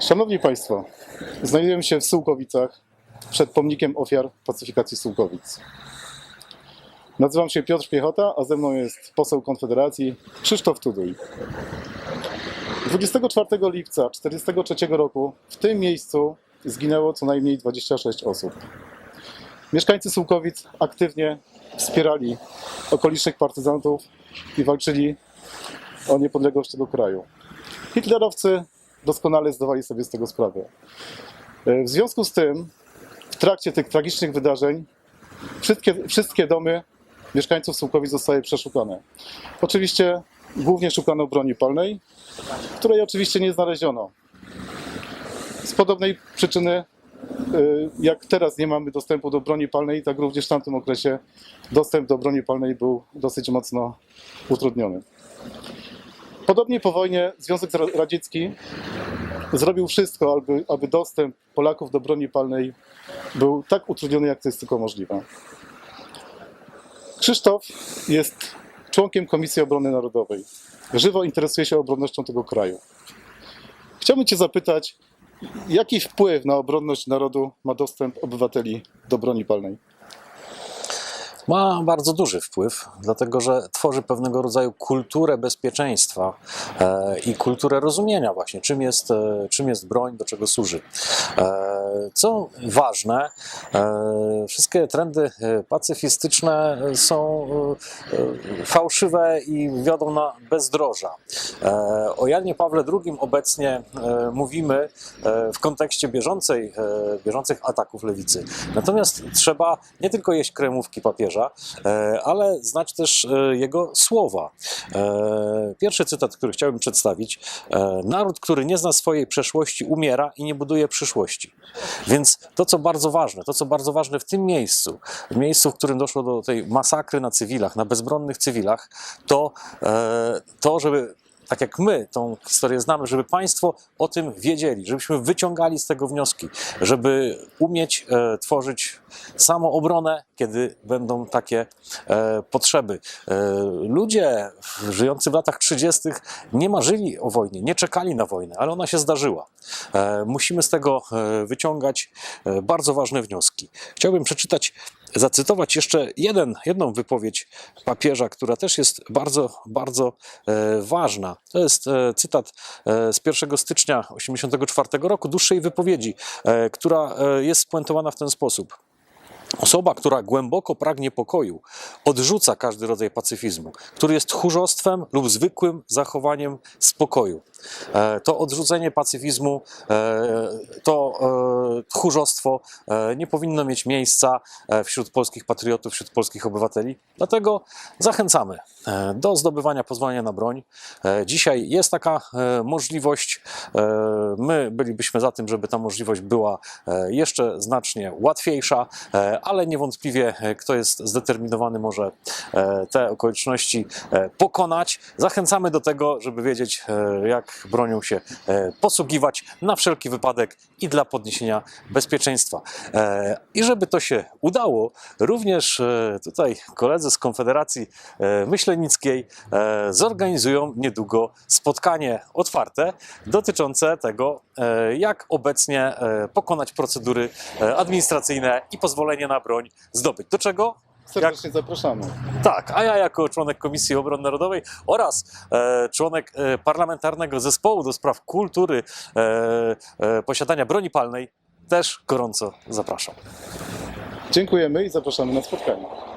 Szanowni Państwo, znajdujemy się w Sułkowicach przed pomnikiem ofiar pacyfikacji Sułkowic. Nazywam się Piotr Piechota, a ze mną jest poseł Konfederacji Krzysztof Tuduj. 24 lipca 1943 roku w tym miejscu zginęło co najmniej 26 osób. Mieszkańcy Sułkowic aktywnie wspierali okolicznych partyzantów i walczyli o niepodległość tego kraju. Hitlerowcy doskonale zdawali sobie z tego sprawę. E, W związku z tym, w trakcie tych tragicznych wydarzeń, wszystkie, wszystkie domy mieszkańców Sułkowic zostały przeszukane. Oczywiście głównie szukano broni palnej, której oczywiście nie znaleziono. Z podobnej przyczyny, e, jak teraz nie mamy dostępu do broni palnej, tak również w tamtym okresie dostęp do broni palnej był dosyć mocno utrudniony. Podobnie po wojnie Związek Radziecki zrobił wszystko, aby, aby dostęp Polaków do broni palnej był tak utrudniony, jak to jest tylko możliwe. Krzysztof jest członkiem Komisji Obrony Narodowej. Żywo interesuje się obronnością tego kraju. Chciałbym Cię zapytać, jaki wpływ na obronność narodu ma dostęp obywateli do broni palnej? Ma bardzo duży wpływ, dlatego że tworzy pewnego rodzaju kulturę bezpieczeństwa e, i kulturę rozumienia właśnie, czym jest, e, czym jest broń, do czego służy. E, co ważne, wszystkie trendy pacyfistyczne są fałszywe i wiodą na bezdroża. O Janie Pawle II obecnie mówimy w kontekście bieżącej, bieżących ataków lewicy. Natomiast trzeba nie tylko jeść kremówki papieża, e, ale znać też e, jego słowa. E, Pierwszy cytat, który chciałbym przedstawić. Naród, który nie zna swojej przeszłości, umiera i nie buduje przyszłości. Więc to, co bardzo ważne, to, co bardzo ważne w tym miejscu, w miejscu, w którym doszło do tej masakry na cywilach, na bezbronnych cywilach, to to, żeby tak jak my tą historię znamy, żeby Państwo o tym wiedzieli, żebyśmy wyciągali z tego wnioski, żeby umieć e, tworzyć samoobronę, kiedy będą takie e, potrzeby. E, ludzie żyjący w latach 30. nie marzyli o wojnie, nie czekali na wojnę, ale ona się zdarzyła. E, musimy z tego e, wyciągać e, bardzo ważne wnioski. Chciałbym przeczytać zacytować jeszcze jeden, jedną wypowiedź papieża, która też jest bardzo, bardzo e, ważna. To jest e, cytat e, z 1 stycznia 1984 roku, dłuższej wypowiedzi, która jest spuentowana w ten sposób. Osoba, która głęboko pragnie pokoju, odrzuca każdy rodzaj pacyfizmu, który jest tchórzostwem lub zwykłym zachowaniem spokoju. E, To odrzucenie pacyfizmu, e, to e, tchórzostwo nie powinno mieć miejsca wśród polskich patriotów, wśród polskich obywateli. Dlatego zachęcamy do zdobywania pozwolenia na broń. Dzisiaj jest taka możliwość. My bylibyśmy za tym, żeby ta możliwość była jeszcze znacznie łatwiejsza, ale niewątpliwie kto jest zdeterminowany może te okoliczności pokonać. Zachęcamy do tego, żeby wiedzieć, jak bronią się e, posługiwać na wszelki wypadek i dla podniesienia bezpieczeństwa. E, I żeby to się udało, również e, tutaj koledzy z Konfederacji Myślenickiej zorganizują niedługo spotkanie otwarte dotyczące tego, jak obecnie pokonać procedury administracyjne i pozwolenie na broń zdobyć. Do czego? Serdecznie zapraszamy. Tak, a ja jako członek Komisji Obrony Narodowej oraz e, członek e, parlamentarnego zespołu do spraw kultury e, e, posiadania broni palnej też gorąco zapraszam. Dziękujemy i zapraszamy na spotkanie.